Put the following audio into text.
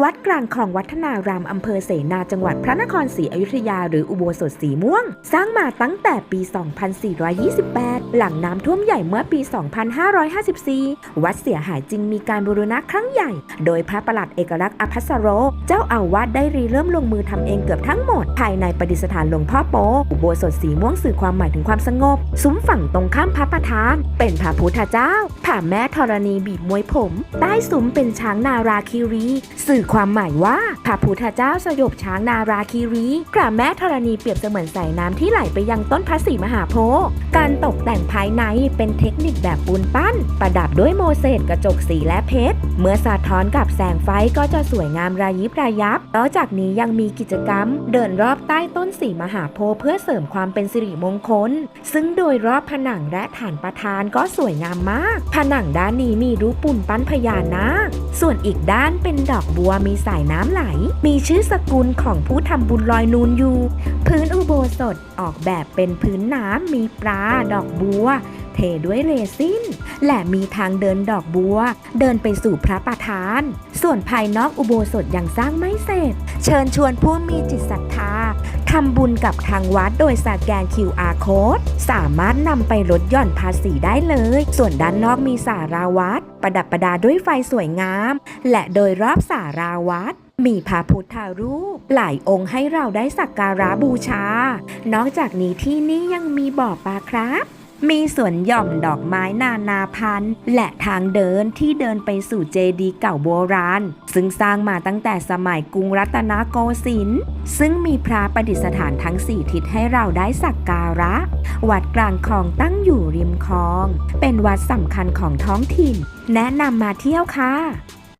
วัดกลางคลองวัฒนารามอำเภอเสนาจังหวัดพระนครศรีอยุธยาหรืออุโบสถสีม่วง สร้างมาตั้งแต่ปี 2428 หลังน้ำท่วมใหญ่เมื่อปี 2554 วัดเสียหายจึงมีการบูรณะครั้งใหญ่ โดยพระประหลัดเอกลักษณ์อภัสโร เจ้าอาวาสได้รีเริ่มลงมือทำเองเกือบทั้งหมด ภายในประดิษฐานหลวงพ่อโป อุโบสถสีม่วงสื่อความหมายถึงความสงบ ซุ้มฝั่งตรงข้ามพระประธาน เป็นพระพุทธเจ้าผ่าแม่ธรณีบีบมวยผม ใต้ซุ้มเป็นช้างนาราคีรีสื่อความหมายว่าพระพุทธเจ้าสยบช้างนาราคีรีพระแม่ธรณีเปรียบเสมือนสายน้ำที่ไหลไปยังต้นพระศรีมหาโพธิ์การตกแต่งภายในเป็นเทคนิคแบบปูนปั้น ประดับด้วยโมเสสกระจกสีและเพชร เมื่อสะท้อนกับแสงไฟก็จะสวยงามระยิบระยับนอกจากนี้ยังมีกิจกรรม เดินรอบใต้ต้นสีมหาโพธิ์เพื่อเสริมความเป็นสิริมงคล ซึ่งโดยรอบผนังและฐานประธานก็สวยงามมาก ผนังด้านนี้มีรูปปุ่นปั้นพญานาคส่วนอีกด้านเป็นดอกบัวมีสายน้ำไหล มีชื่อสกุลของผู้ทำบุญลอยนูนอยู่ พื้นอุโบสถออกแบบเป็นพื้นน้ำมีปลาดอกบัว เทด้วยเรซิน และมีทางเดินดอกบัว เดินไปสู่พระประธาน ส่วนภายนอกอุโบสถยังสร้างไม่เสร็จ เชิญชวนผู้มีจิตศรัทธา ทำบุญกับทางวัดโดยสแกน QR code สามารถนำไปลดหย่อนภาษีได้เลย ส่วนด้านนอกมีสาราวัด ประดับประดาด้วยไฟสวยงาม และโดยรอบสาราวัดมีพระพุทธรูป หลายองค์ให้เราได้สักการะบูชา นอกจากนี้ที่นี่ยังมีบ่อปลาครับ มีสวนหย่อมดอกไม้นานาพันธุ์ และทางเดินที่เดินไปสู่เจดีย์เก่าโบราณ ซึ่งสร้างมาตั้งแต่สมัยกรุงรัตนโกสินทร์ซึ่งมีพระประดิษฐานทั้งสี่ทิศให้เราได้สักการะ วัดกลางคลองตั้งอยู่ริมคลอง เป็นวัดสำคัญของท้องถิ่น แนะนำมาเที่ยวค่ะ